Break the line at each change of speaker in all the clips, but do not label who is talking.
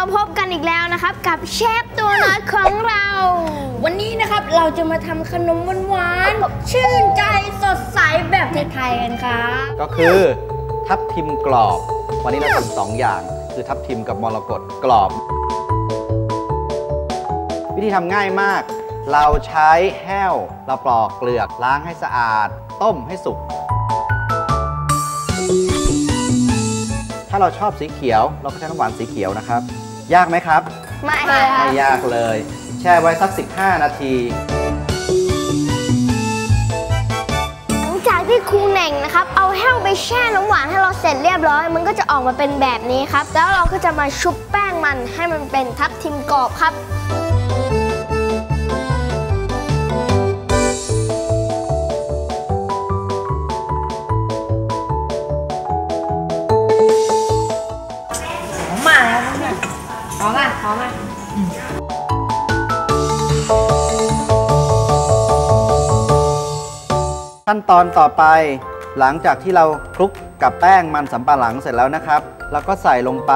มาพบกันอีกแล้วนะครับ กับเชฟตัวน้อยของเรา
วันนี้นะครับเราจะมาทำขนมหวานๆชื่นใจสดใสแบบไทยๆกันครับ
ก็คือทับทิมกรอบ วันนี้เราทำสองอย่าง คือทับทิมกับมรกตกรอบ วิธีทำง่ายมาก เราใช้แห้วเราปลอกเปลือกล้างให้สะอาด ต้มให้สุกถ้าเราชอบสีเขียว เราก็ใช้น้ำหวานสีเขียวนะครับ ยากไหมครับ
ไม่
ไม่ยากเลย แช่ไว้สัก 15 นาที
หลังจากที่ครูเหน่งนะครับ เอาแห้วไปแช่น้ำหวานให้เราเสร็จเรียบร้อย มันก็จะออกมาเป็นแบบนี้ครับ แล้วเราก็จะมาชุบแป้งมันให้มันเป็นทับทิมกรอบครับ
ขั้นตอนต่อไป หลังจากที่เราคลุกกับแป้งมันสำปะหลังเสร็จแล้วนะครับเราก็ใส่ลงไป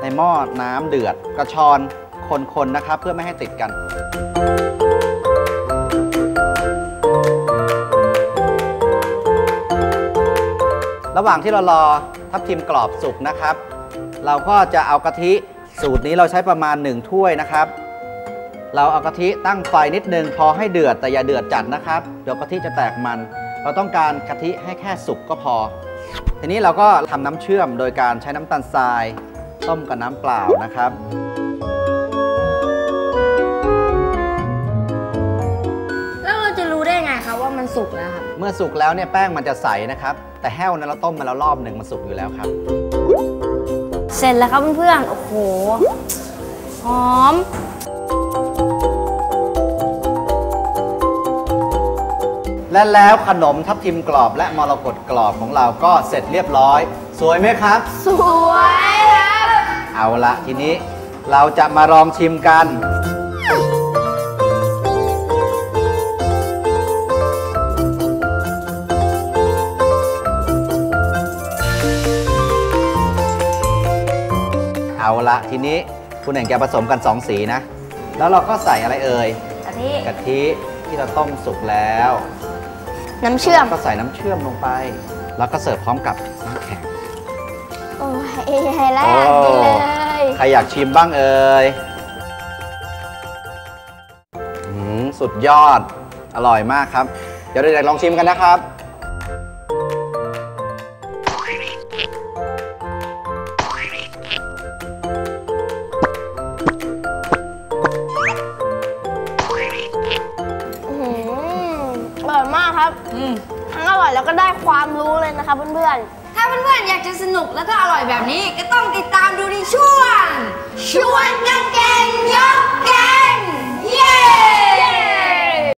ในหม้อน้ำเดือดกระชอนคนๆนะครับ เพื่อไม่ให้ติดกัน ระหว่างที่เรารอทับทิมกรอบสุกนะครับ เราก็จะเอากะทิสูตรนี้เราใช้ประมาณ 1 ถ้วยนะครับ เราเอากะทิตั้งไฟนิดนึง พอให้เดือดแต่อย่าเดือดจัดนะครับ เดี๋ยวกะทิจะแตกมัน เราต้องการกะทิให้แค่สุกก็พอ ทีนี้เราก็ทำน้ำเชื่อมโดยการใช้น้ำตาลทราย ต้มกับน้ำเปล่านะครับ
แล้วเราจะรู้ได้ไงครับว่ามันสุกแล้วครับ
เมื่อสุกแล้วเนี่ยแป้งมันจะใสนะครับ แต่แห้วนั้นเราต้มมาแล้วรอบหนึ่งมันสุกอยู่แล้วครับ
เสร็จแล้วครับเพื่อนๆโอ้โหหอม
และแล้วขนมทับทิมกรอบและมรกตกรอบของเราก็เสร็จเรียบร้อย สวยไหมครับ
สวยครับ
เอาละทีนี้เราจะมาลองชิมกัน เอาละทีนี้คุณเองแกผสมกัน 2 สีนะ แล้วเราก็ใส่อะไรเอ่ย
กะทิ
กะทิที่เราต้มสุกแล้ว
น้ำเชื่อม
ก็ใส่น้ำเชื่อมลงไป แล้วก็เสิร์ฟพร้อมกับน้ำแข็ง
โอ้ยไฮไลท์อยากกินเลย
ใครอยากชิมบ้างเอ่ยอืมสุดยอด อร่อยมากครับ เดี๋ยวเด็กๆลองชิมกันนะครับ
ร่อยมากครับ
อืม
ทั้งอร่อยแล้วก็ได้ความรู้เลยนะครับเพื่อนๆ
ถ้าเพื่อนๆ อยากจะสนุกแล้วก็อร่อยแบบนี้ ก็ต้องติดตามดูในช่วง